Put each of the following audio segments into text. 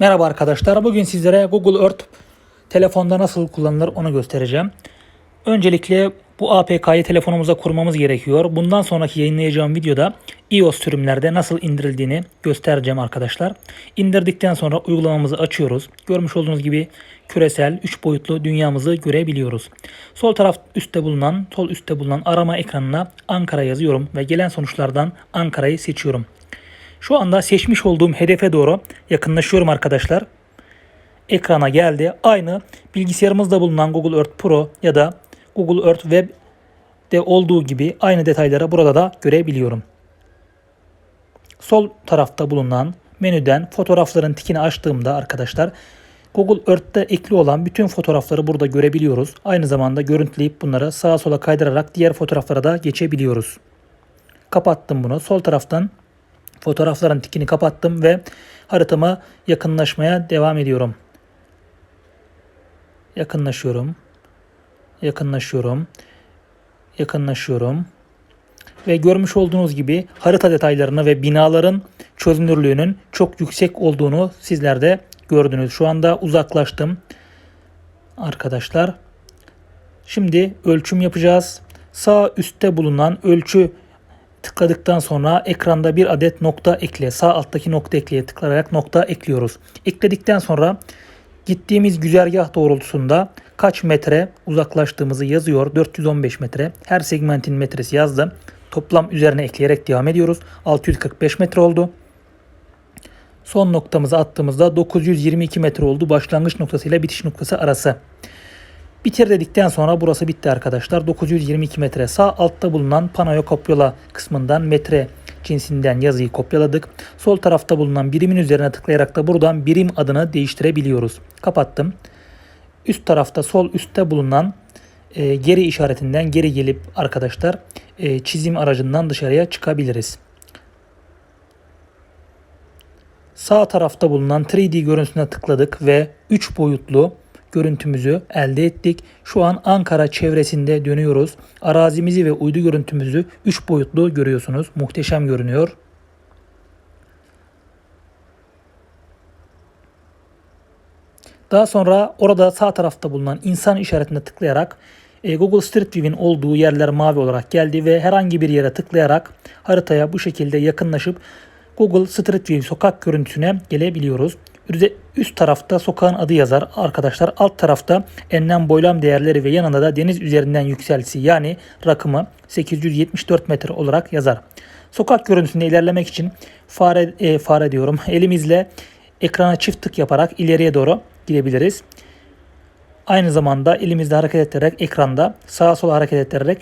Merhaba arkadaşlar. Bugün sizlere Google Earth telefonda nasıl kullanılır onu göstereceğim. Öncelikle bu APK'yı telefonumuza kurmamız gerekiyor. Bundan sonraki yayınlayacağım videoda iOS sürümlerde nasıl indirildiğini göstereceğim arkadaşlar. İndirdikten sonra uygulamamızı açıyoruz. Görmüş olduğunuz gibi küresel 3 boyutlu dünyamızı görebiliyoruz. Sol taraf üstte bulunan, sol üstte bulunan arama ekranına Ankara yazıyorum ve gelen sonuçlardan Ankara'yı seçiyorum. Şu anda seçmiş olduğum hedefe doğru yakınlaşıyorum arkadaşlar. Ekrana geldi. Aynı bilgisayarımızda bulunan Google Earth Pro ya da Google Earth Web'de olduğu gibi aynı detayları burada da görebiliyorum. Sol tarafta bulunan menüden fotoğrafların tikini açtığımda arkadaşlar Google Earth'te ekli olan bütün fotoğrafları burada görebiliyoruz. Aynı zamanda görüntüleyip bunları sağa sola kaydırarak diğer fotoğraflara da geçebiliyoruz. Kapattım bunu. Sol taraftan Fotoğrafların tikini kapattım ve haritama yakınlaşmaya devam ediyorum. Yakınlaşıyorum. Yakınlaşıyorum. Yakınlaşıyorum. Ve görmüş olduğunuz gibi harita detaylarını ve binaların çözünürlüğünün çok yüksek olduğunu sizler de gördünüz. Şu anda uzaklaştım. Arkadaşlar. Şimdi ölçüm yapacağız. Sağ üstte bulunan ölçü tıkladıktan sonra ekranda bir adet nokta ekle. Sağ alttaki nokta ekleye tıklayarak nokta ekliyoruz. Ekledikten sonra gittiğimiz güzergah doğrultusunda kaç metre uzaklaştığımızı yazıyor. 415 metre. Her segmentin metresi yazdı. Toplam üzerine ekleyerek devam ediyoruz. 645 metre oldu. Son noktamızı attığımızda 922 metre oldu. Başlangıç noktasıyla bitiş noktası arası. Bitir dedikten sonra burası bitti arkadaşlar. 922 metre sağ altta bulunan panoya kopyala kısmından metre cinsinden yazıyı kopyaladık. Sol tarafta bulunan birimin üzerine tıklayarak da buradan birim adını değiştirebiliyoruz. Kapattım. Üst tarafta sol üstte bulunan e, geri işaretinden geri gelip arkadaşlar e, çizim aracından dışarıya çıkabiliriz. Sağ tarafta bulunan 3D görüntüsüne tıkladık ve 3 boyutlu görüntümüzü elde ettik. Şu an Ankara çevresinde dönüyoruz. Arazimizi ve uydu görüntümüzü 3 boyutlu görüyorsunuz. Muhteşem görünüyor. Daha sonra orada sağ tarafta bulunan insan işaretine tıklayarak e, Google Street View'in olduğu yerler mavi olarak geldi ve herhangi bir yere tıklayarak haritaya bu şekilde yakınlaşıp Google Street View sokak görüntüsüne gelebiliyoruz. Üst tarafta sokağın adı yazar arkadaşlar. Alt tarafta enlem boylam değerleri ve yanında da deniz üzerinden yükseltisi yani rakımı 874 metre olarak yazar. Sokak görüntüsünde ilerlemek için fare, e, fare diyorum elimizle ekrana çift tık yaparak ileriye doğru gidebiliriz. Aynı zamanda elimizde hareket ettirerek ekranda sağa sola hareket ettirerek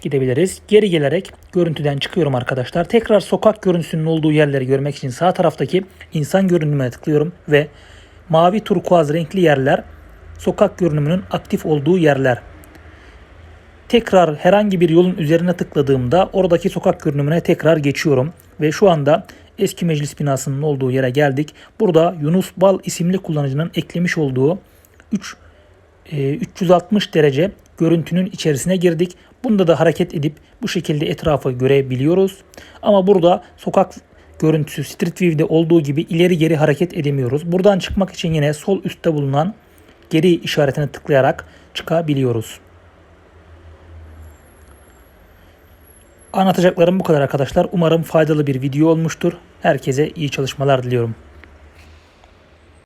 gidebiliriz. Geri gelerek görüntüden çıkıyorum arkadaşlar. Tekrar sokak görüntüsünün olduğu yerleri görmek için sağ taraftaki insan görünümüne tıklıyorum ve mavi turkuaz renkli yerler sokak görünümünün aktif olduğu yerler. Tekrar herhangi bir yolun üzerine tıkladığımda oradaki sokak görünümüne tekrar geçiyorum ve şu anda eski meclis binasının olduğu yere geldik. Burada Yunus Bal isimli kullanıcının eklemiş olduğu 3 e, 360 derece görüntünün içerisine girdik. Bunda da hareket edip bu şekilde etrafı görebiliyoruz. Ama burada sokak görüntüsü Street View'de olduğu gibi ileri geri hareket edemiyoruz. Buradan çıkmak için yine sol üstte bulunan geri işaretine tıklayarak çıkabiliyoruz. Anlatacaklarım bu kadar arkadaşlar. Umarım faydalı bir video olmuştur. Herkese iyi çalışmalar diliyorum.